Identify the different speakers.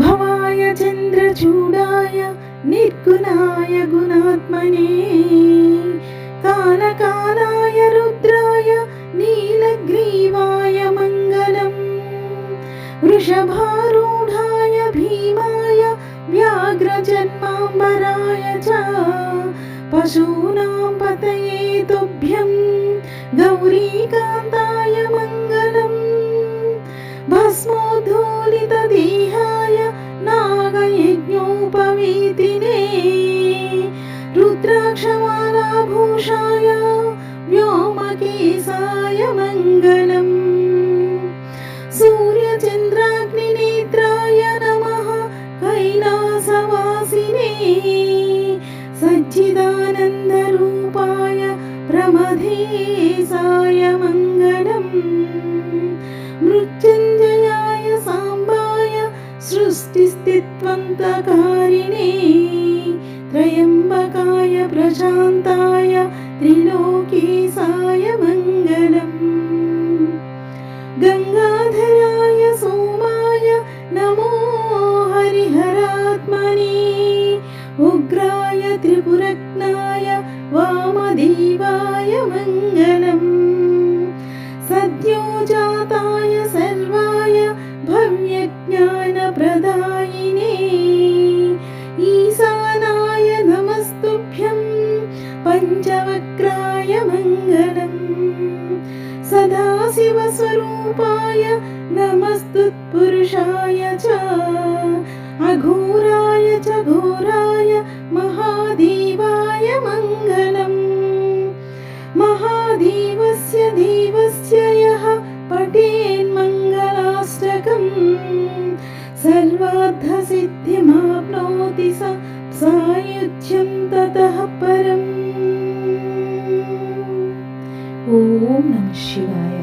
Speaker 1: भवाय चन्द्रचूडाय निर्गुणाय गुणात्मने कालकालाय रुद्राय नीलग्रीवाय मङ्गलम् वृषभारूढाय भीमाय व्याघ्रजन्माम्बराय च पशूनां पतये तुभ्यं गौरीकान्ताय मङ्गलम् भस्मोद्धूलितदेहाय रुद्राक्षमालाभूषाय व्योमकेशाय मङ्गलम्। सूर्यचन्द्राग्निनेत्राय नमः कैलासवासिने। सच्चिदानन्दरूपाय प्रमथेशाय मङ्गलम्। मृत्युञ्जयाय साम्बाय सृष्टिस्थित्वन्तकारिणे प्रशान्ताय त्रिलोकेशाय मङ्गलम्। गङ्गाधराय सोमाय नमो हरिहरात्मने। उग्राय त्रिपुरग्नाय वामदेवाय मङ्गलम्। सद्यो जाताय पञ्चवक्राय मङ्गलम्। सदाशिवस्वरूपाय नमस्तुत्पुरुषाय च। अघोराय च घोराय महादेवाय मङ्गलम्। महादेवस्य देवस्य यः पठेन्मङ्गलाष्टकम् सर्वार्थसिद्धिमाप्नोति स सायुज्यं ततः ஓம் நம சிவாய